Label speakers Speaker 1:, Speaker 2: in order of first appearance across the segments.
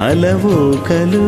Speaker 1: అలవోకలు.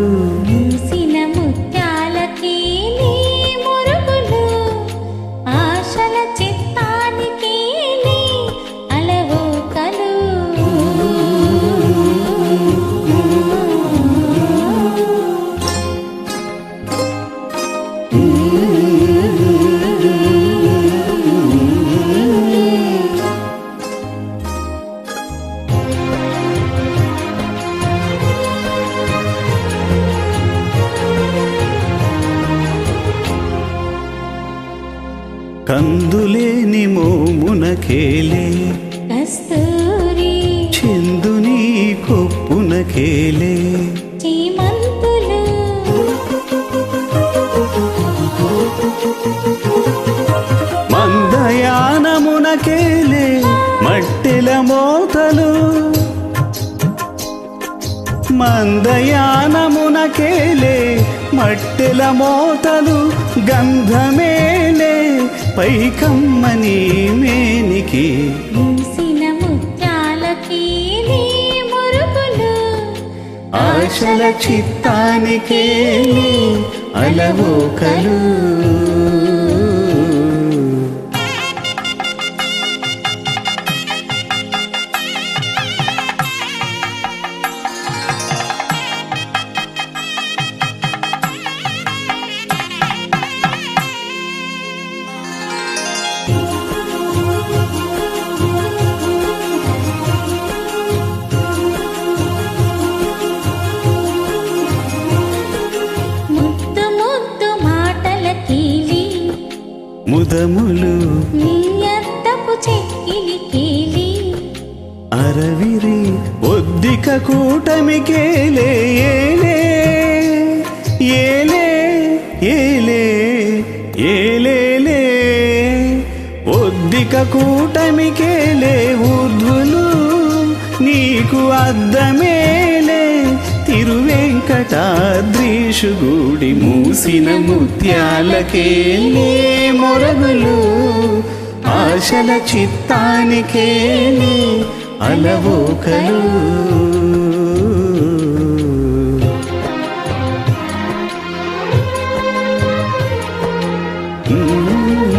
Speaker 1: కందులేని మోమునకేలే.
Speaker 2: కస్తూరి
Speaker 1: చందుని కొప్పునకేలే.
Speaker 2: చీమంతులు.
Speaker 1: మందయానమునకేలే మట్టెల మోతలు. మందయానమునకేలే మట్టెల మోతలు. గంధమేలే పైకమ్మని మేనికి. ఆశల చిత్తానికేలే అలవోకలు. ముదములు
Speaker 2: నీ అద్దపు చెక్కిలి కీలి
Speaker 1: అరవిరి ఒద్దిక కూటమికేలే ఏలే ఏలే ఏలే ఒద్దిక కూటమికేలే ఊర్ధ్వులు నీకు అద్దమేలే తిరువెంకటాద్రీషు గూడి మూసిన ముత్యాలకే ముత్యాలకేలే మొరగులు ఆశల చిత్తానికే చిత్తానికేలే అలవోకలు Mm-hmm.